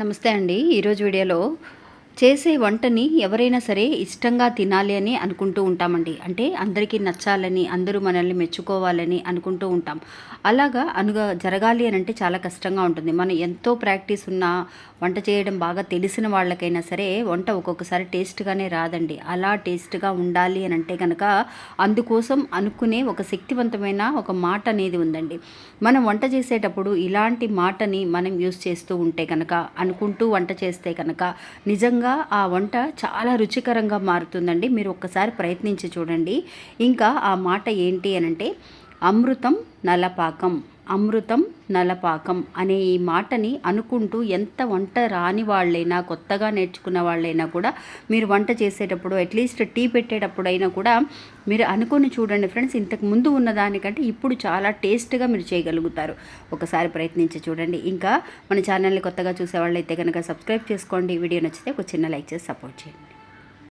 నమస్తే అండి. ఈరోజు వీడియోలో చేసే వంటని ఎవరైనా సరే ఇష్టంగా తినాలి అని అనుకుంటూ ఉంటామండి. అంటే అందరికీ నచ్చాలని అందరూ మనల్ని మెచ్చుకోవాలని అనుకుంటూ ఉంటాం. అలాగా అనుగా జరగాలి అని అంటే చాలా కష్టంగా ఉంటుంది. మనం ఎంతో ప్రాక్టీస్ ఉన్న వంట చేయడం బాగా తెలిసిన వాళ్ళకైనా సరే వంట ఒక్కొక్కసారి టేస్ట్గానే రాదండి. అలా టేస్ట్గా ఉండాలి అని అంటే కనుక అందుకోసం అనుకునే ఒక శక్తివంతమైన ఒక మాట అనేది ఉందండి. మనం వంట చేసేటప్పుడు ఇలాంటి మాటని మనం యూస్ చేస్తూ ఉంటే కనుక అనుకుంటూ వంట చేస్తే కనుక నిజంగా ఆ వంట చాలా రుచికరంగా మారుతుందండి. మీరు ఒక్కసారి ప్రయత్నించి చూడండి. ఇంకా ఆ మాట ఏంటి అనంటే అమృతం నలపాకం. అమృతం నలపాకం అనే ఈ మాటని అనుకుంటూ ఎంత వంట రాని వాళ్ళైనా కొత్తగా నేర్చుకున్న వాళ్ళైనా కూడా మీరు వంట చేసేటప్పుడు అట్లీస్ట్ టీ పెట్టేటప్పుడైనా కూడా మీరు అనుకుని చూడండి ఫ్రెండ్స్ ఇంతకు ముందు ఉన్నదానికంటే ఇప్పుడు చాలా టేస్ట్గా మీరు చేయగలుగుతారు. ఒకసారి ప్రయత్నించి చూడండి. ఇంకా మన ఛానల్ని కొత్తగా చూసే వాళ్ళైతే కనుక సబ్స్క్రైబ్ చేసుకోండి. వీడియో నచ్చితే ఒక చిన్న లైక్ చేసి సపోర్ట్ చేయండి.